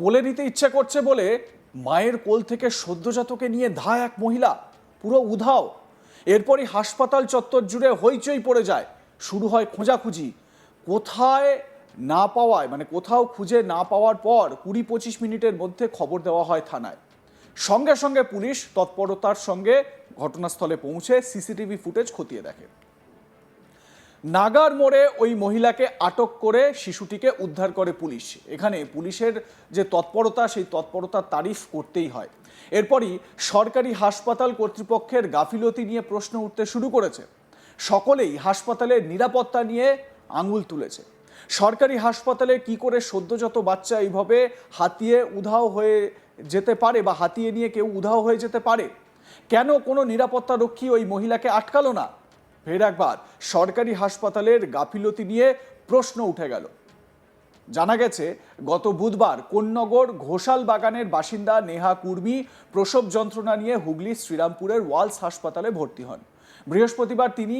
কোলে নিতে ইচ্ছে করছে বলে মায়ের কোল থেকে সদ্যজাতকে নিয়ে ধা এক মহিলা, পুরো উধাও। এরপরই হাসপাতাল চত্বর জুড়ে হইচই পড়ে যায়, শুরু হয় খোঁজাখুঁজি। কোথায় না পাওয়ায় মানে কোথাও খুঁজে না পাওয়ার পর কুড়ি পঁচিশ মিনিটের মধ্যে খবর দেওয়া হয় থানায়। সঙ্গে সঙ্গে পুলিশ তৎপরতার সঙ্গে ঘটনাস্থলে পৌঁছে সিসিটিভি ফুটেজ খতিয়ে দেখে। নাগার মোড়ে ওই মহিলাকে আটক করে শিশুটিকে উদ্ধার করে পুলিশ। এখানে পুলিশের যে তৎপরতা, সেই তৎপরতার তারিফ করতেই হয়। এরপরই সরকারি হাসপাতাল কর্তৃপক্ষের গাফিলতি নিয়ে প্রশ্ন উঠতে শুরু করেছে। সকলেই হাসপাতালের নিরাপত্তা নিয়ে আঙুল তুলেছে। সরকারি হাসপাতালে কি করে সদ্যজাত বাচ্চা এইভাবে হাতিয়ে উধাও হয়ে যেতে পারে বা হাতিয়ে নিয়ে কেউ উধাও হয়ে যেতে পারে? কেন কোনো নিরাপত্তা রক্ষী ওই মহিলাকে আটকালো না? ফের একবার সরকারি হাসপাতালের গাফিলতি নিয়ে প্রশ্ন উঠে গেল। জানা গেছে, গত বুধবার কোন্নগর ঘোষাল বাগানের বাসিন্দা নেহা কুর্মি প্রসব যন্ত্রণা নিয়ে হুগলি শ্রীরামপুরের ওয়ালস হাসপাতালে ভর্তি হন। বৃহস্পতিবার তিনি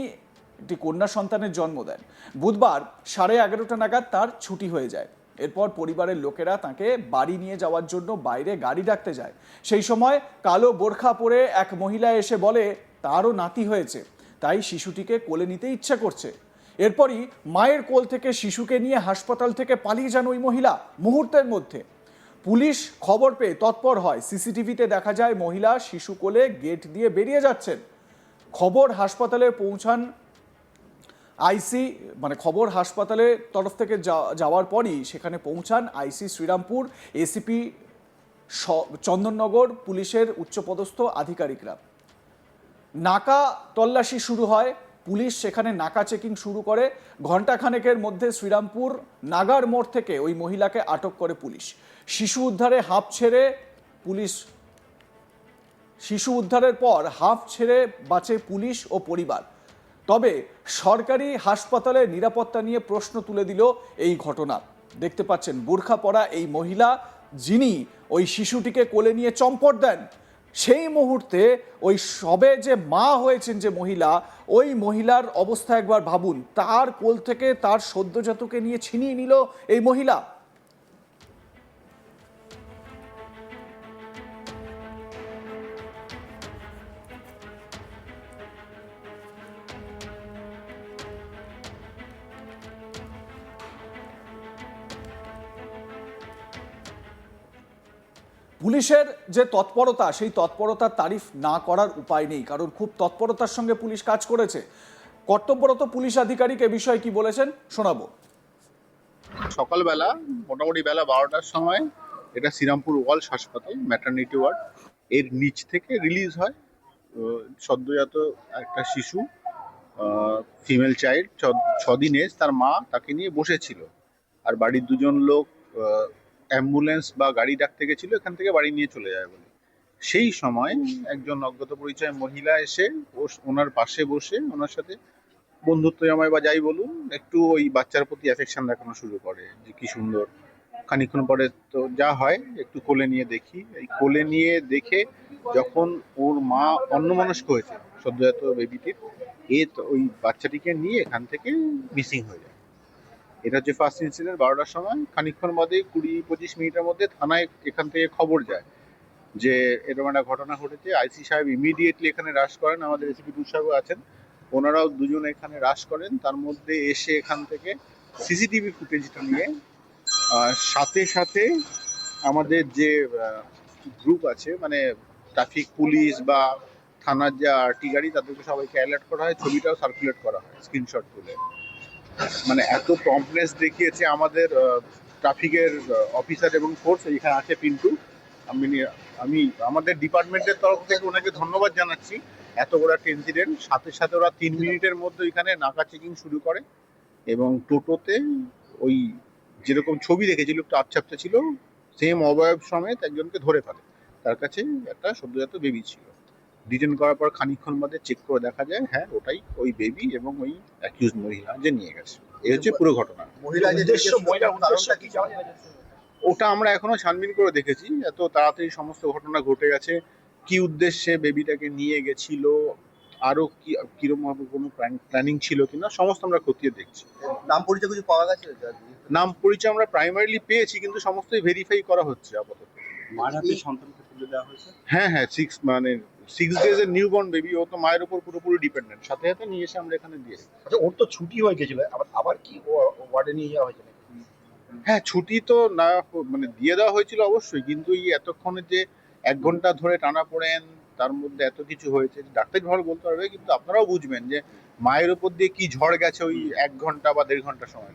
একটি কন্যা সন্তানের জন্ম দেন। বুধবার সাড়ে এগারোটা নাগাদ তার ছুটি হয়ে যায়। এরপর পরিবারের লোকেরা তাকে বাড়ি নিয়ে যাওয়ার জন্য বাইরে গাড়ি ডাকতে যায়। সেই সময় কালো বোরখা পরে এক মহিলা এসে বলে, তারও নাতি হয়েছে। তাই শিশুটিকে কোলে নিতে ইচ্ছে করছে। এরপরই মায়ের কোল থেকে শিশুকে নিয়ে হাসপাতাল থেকে পালিয়ে যান ওই মহিলা মুহূর্তের মধ্যে। পুলিশ খবর পেয়ে তৎপর হয়, সিসিটিভিতে দেখা যায় মহিলা শিশু কোলে গেট দিয়ে বেরিয়ে যাচ্ছেন। খবর হাসপাতালে পৌঁছান আইসি মানে খবর হাসপাতালের তরফ থেকে যাওয়ার পরই সেখানে পৌঁছান আইসি শ্রীরামপুর, এসিপি চন্দননগর পুলিশের উচ্চপদস্থ আধিকারিকরা। নাকা তল্লাশি শুরু হয়। পুলিশ সেখানে নাকা চেকিং শুরু করে। ঘণ্টাখানেকের মধ্যে শ্রীরামপুর নাগার মোড় থেকে ওই মহিলাকে আটক করে পুলিশ। শিশু উদ্ধারে হাঁপ ছেড়ে পুলিশ শিশু উদ্ধারের পর হাঁপ ছেড়ে বাঁচে পুলিশ ও পরিবার। তবে সরকারি হাসপাতালে নিরাপত্তা নিয়ে প্রশ্ন তুলে দিল এই ঘটনা। দেখতে পাচ্ছেন বোরখা পরা এই মহিলা যিনি ওই শিশুটিকে কোলে নিয়ে চম্পট দেন। সেই মুহূর্তে ওই সবে যে মা হয়েছেন যে মহিলা, ওই মহিলার অবস্থা একবার ভাবুন। তার কোল থেকে তার সদ্যজাতকে নিয়ে ছিনিয়ে নিল এই মহিলা। পুলিশের যে তৎপরতা, সেই তৎপরতার তারিফ না করার উপায় নেই, কারণ খুব তৎপরতার সঙ্গে পুলিশ কাজ করেছে। কর্তব্যরত পুলিশ আধিকারিক এ বিষয়ে কি বলেছেন? শোনাবো। সকালবেলা, মোটামুটি বেলা বারোটার সময়, এটা শ্রীরামপুর ওয়ালস হাসপাতাল ম্যাটার্নিটি ওয়ার্ড এর নিচ থেকে রিলিজ হয় সদ্যজাত একটা শিশু ফিমেল চাইল্ড ছদিন তার মা তাকে নিয়ে বসেছিল। আর বাড়ির দুজন লোক অ্যাম্বুলেন্স বা গাড়ি ডাকতে গেছিল এখান থেকে বাড়ি নিয়ে চলে যায় বলে। সেই সময় একজন অজ্ঞাত পরিচয় মহিলা এসে ওনার পাশে বসে ওনার সাথে বন্ধুত্ব জমায় বা যাই বলুন একটু ওই বাচ্চার প্রতি অ্যাফেকশন দেখানো শুরু করে যে কি সুন্দর। খানিকক্ষণ পরে তো যা হয় একটু কোলে নিয়ে দেখি। এই কোলে নিয়ে দেখে যখন ওর মা অন্যমনস্ক হয়েছে সদ্যজাত বেবিটির এ তো ওই বাচ্চাটিকে নিয়ে এখান থেকে মিসিং হয়ে যায়। এটা হচ্ছে ফার্স্ট ইনসিডেন্ট বারোটার সময়। খানিকক্ষণ মধ্যে কুড়ি পঁচিশ মিনিটের মধ্যে থানায় এখান থেকে খবর যায় যে এরকম একটা ঘটনা ঘটেছে। আইসি সাহেব ইমিডিয়েটলি এখানে রাশ করেন। আমাদের এসিপি দুঃসাগর আছেন। ওনারাও দুজন এখানে রাশ করেন। তার মধ্যে এসে এখান থেকে সিসিটিভি ফুটেজটা নিয়ে সাথে সাথে আমাদের যে গ্রুপ আছে মানে ট্রাফিক পুলিশ বা থানার যে আরটি গাড়ি, তাদেরকে সবাইকে অ্যালার্ট করা হয়। ছবিটাও সার্কুলেট করা হয় স্ক্রিনশট তুলে। মানে এত প্রম্পনেস দেখিয়েছে আমাদের ট্রাফিকের অফিসার এবং ফোর্স এখানে আছে পিন্টু। আমি আমি, আমাদের ডিপার্টমেন্টের তরফ থেকে ওনাকে ধন্যবাদ জানাচ্ছি। এত বড় একটা ইনসিডেন্ট সাথে সাথে ওরা তিন মিনিটের মধ্যে এখানে নাকা চেকিং শুরু করে এবং টোটোতে ওই যেরকম ছবি দেখেছিল একটু আচ্ছাপটা ছিল সেম অবয়ব সমেত একজনকে ধরে ফেলে। তার কাছে একটা সদ্যজাত বেবি ছিল। ডিটেন করার পর খানিকক্ষণ বাদে চেক করে দেখা যায় হ্যাঁ ওটাই ওই বেবি এবং ওই অ্যাকিউজ মহিলা যে নিয়ে গেছে। এই হচ্ছে পুরো ঘটনা। ওটা আমরা এখনও ছানবিন করে দেখেছি এত তাড়াতাড়ি সমস্ত ঘটনা ঘটে গেছে। কি উদ্দেশ্যে বেবিটাকে নিয়ে গেছিল আরও কি কীরকম কোনো প্ল্যানিং ছিল কিনা সমস্ত আমরা খতিয়ে দেখছি। নাম পরিচয় কিছু পাওয়া গেছে? নাম পরিচয় আমরা প্রাইমারিলি পেয়েছি কিন্তু সমস্তই ভেরিফাই করা হচ্ছে আপাতত। মার হাতে সন্তানকে তুলে দেওয়া হয়েছে? হ্যাঁ হ্যাঁ সিক্স মানে সিক্স ডেজ এর নিউ বর্ন বেবি ও তো মায়ের উপর পুরোপুরি ডিপেন্ডেন্ট সাথে সাথে নিয়ে এসে আমরা এখানে দিয়ে আচ্ছা ওর তো ছুটি হয়ে গেছিল। আবার আবার কি ওয়ার্ডে নিয়ে যাওয়া হয়েছে হ্যাঁ ছুটি তো না মানে দিয়ে দেওয়া হয়েছিল অবশ্যই কিন্তু এই এতক্ষণে যে এক ঘণ্টা ধরে টানা পড়েন তার মধ্যে এত কিছু হয়েছে ডাক্তার ভালো বলতে পারবে কিন্তু আপনারাও বুঝবেন যে মায়ের উপর দিয়ে কি ঝড় গেছে ওই এক ঘণ্টা বা দেড় ঘণ্টা সময়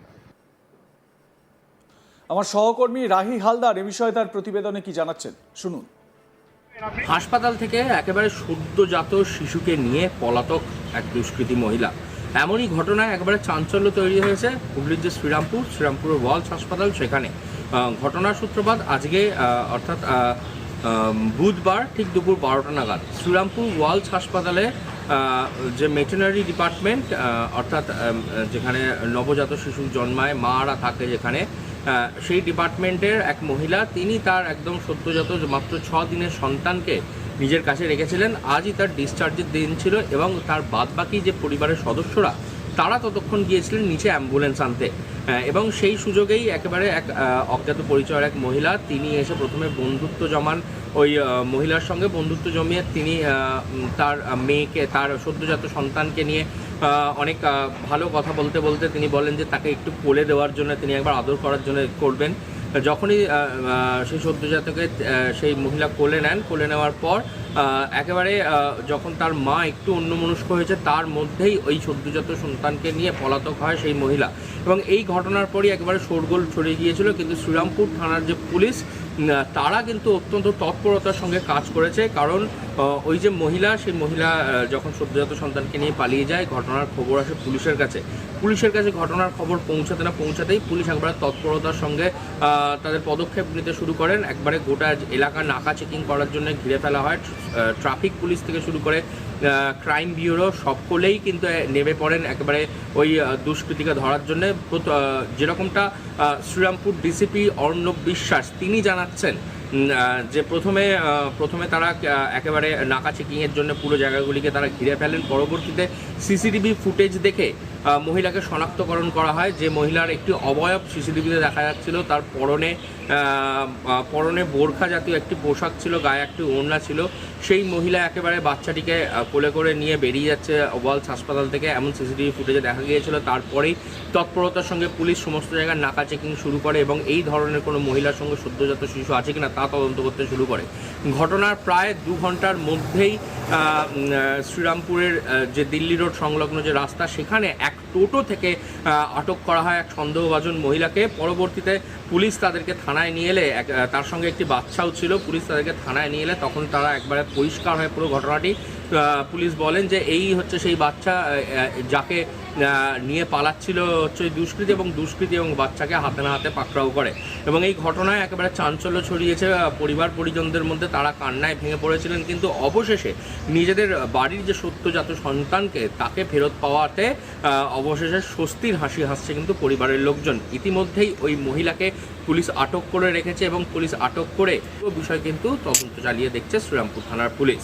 আমার সহকর্মী রাহি হালদার এ বিষয়ে তার প্রতিবেদনে কি জানাচ্ছেন? শুনুন। হাসপাতাল থেকে একেবারে সদ্যজাত শিশুকে নিয়ে পলাতক এক দুষ্কৃতী মহিলা। এমনই ঘটনায় একেবারে চাঞ্চল্য তৈরি হয়েছে হুগলির যে শ্রীরামপুর শ্রীরামপুরের ওয়ালস হাসপাতাল সেখানে। ঘটনার সূত্রপাত আজকে অর্থাৎ বুধবার ঠিক দুপুর বারোটা নাগাদ। শ্রীরামপুর ওয়ালস হাসপাতালে যে মেটেনারি ডিপার্টমেন্ট অর্থাৎ যেখানে নবজাত শিশু জন্মায়, মারা থাকে যেখানে সেই ডিপার্টমেন্টের এক মহিলা তিনি তার একদম সদ্যজাত মাত্র ছ দিনের সন্তানকে নিজের কাছে রেখেছিলেন। আজই তার ডিসচার্জের দিন ছিল এবং তার বাদবাকি যে পরিবারের সদস্যরা তারা ততক্ষণ গিয়েছিলেন নিচে অ্যাম্বুলেন্স আনতে। আহ, এবং সেই সুযোগেই একেবারে এক অজ্ঞাত পরিচয়ের এক মহিলা তিনি এসে প্রথমে বন্ধুত্ব জমান ওই মহিলার সঙ্গে। বন্ধুত্ব জমিয়ে তিনি তার মেয়েকে তার সদ্যজাত সন্তানকে নিয়ে অনেক ভালো কথা বলতে বলতে তিনি বলেন যে তাকে একটু কোলে দেওয়ার জন্য তিনি একবার আদর করার জন্য করবেন। যখনই সেই সদ্যজাতকে সেই মহিলা কোলে নেন, কোলে নেওয়ার পর একেবারে যখন তার মা একটু অন্যমনস্ক হয়েছে, তার মধ্যেই ওই সদ্যজাত সন্তানকে নিয়ে পলাতক হয় সেই মহিলা। এবং এই ঘটনার পরই একেবারে শোরগোল ছড়িয়ে গিয়েছিল। কিন্তু শ্রীরামপুর থানার যে পুলিশ তারা কিন্তু অত্যন্ত তৎপরতার সঙ্গে কাজ করেছে, কারণ ওই যে মহিলা, সেই মহিলা যখন সদ্যজাত সন্তানকে নিয়ে পালিয়ে যায়, ঘটনার খবর আসে পুলিশের কাছে। পুলিশের কাছে ঘটনার খবর পৌঁছাতে না পৌঁছাতেই পুলিশ একবারে তৎপরতার সঙ্গে তাদের পদক্ষেপ নিতে শুরু করেন। একবারে গোটা এলাকা নাকা চেকিং করার জন্য ঘিরে ফেলা হয়। ট্রাফিক পুলিশ থেকে শুরু করে ক্রাইম ব্যুরো সকলেই কিন্তু নেমে পড়েন একেবারে ওই দুষ্কৃতীকে ধরার জন্য। যেরকমটা শ্রীরামপুর ডিসিপি অর্ণব বিশ্বাস, তিনি জানাচ্ছেন যে প্রথমে প্রথমে তারা একেবারে নাকা চেকিংয়ের জন্য পুরো জায়গাগুলিকে তারা ঘিরে ফেলেন। পরবর্তীতে সিসিটিভি ফুটেজ দেখে মহিলাকে শনাক্তকরণ করা হয়। যে মহিলার একটি অবয়ব সিসিটিভিতে দেখা যাচ্ছিল, তার পরনে পরনে বোরখা জাতীয় একটি পোশাক ছিল, গায়ে একটি ওড়না ছিল। সেই মহিলা একেবারে বাচ্চাটিকে কোলে করে নিয়ে বেরিয়ে যাচ্ছে ওয়ালস হাসপাতাল থেকে। এমন সিসিটিভি ফুটেজে দেখা গিয়েছিল। তারপরেই তৎপরতার সঙ্গে পুলিশ সমস্ত জায়গায় নাকা চেকিং শুরু করে এবং এই ধরনের কোনো মহিলার সঙ্গে সদ্যজাত শিশু আছে কিনা তা তদন্ত করতে শুরু করে। ঘটনার প্রায় দু ঘণ্টার মধ্যেই শ্রীরামপুরের যে দিল্লি রোড সংলগ্ন যে রাস্তা, সেখানে এক টোটো থেকে আটক করা হয় এক সন্দেহভাজন মহিলাকে। পরবর্তীতে পুলিশ তাদেরকে থানায় নিয়ে এলে, এক- তার সঙ্গে একটি বাচ্চাও ছিল। পুলিশ তাদেরকে থানায় নিয়ে এলে, তখন তারা একবারে পরিষ্কার হয় পুরো ঘটনাটি। পুলিশ বলেন যে এই হচ্ছে সেই বাচ্চা যাকে নিয়ে পালাচ্ছিল হচ্ছে দুষ্কৃতী এবং দুষ্কৃতী এবং বাচ্চাকে হাতে না হাতে পাকড়াও করে। এবং এই ঘটনায় একেবারে চাঞ্চল্য ছড়িয়েছে পরিবার পরিজনদের মধ্যে তারা কান্নায় ভেঙে পড়েছিলেন। কিন্তু অবশেষে নিজেদের বাড়ির যে সত্যজাত সন্তানকে তাকে ফেরত পাওয়াতে অবশেষে স্বস্তির হাসি হাসছে কিন্তু পরিবারের লোকজন। ইতিমধ্যেই ওই মহিলাকে পুলিশ আটক করে রেখেছে এবং পুলিশ আটক করে বিষয় কিন্তু তদন্ত চালিয়ে দেখছে শ্রীরামপুর থানার পুলিশ।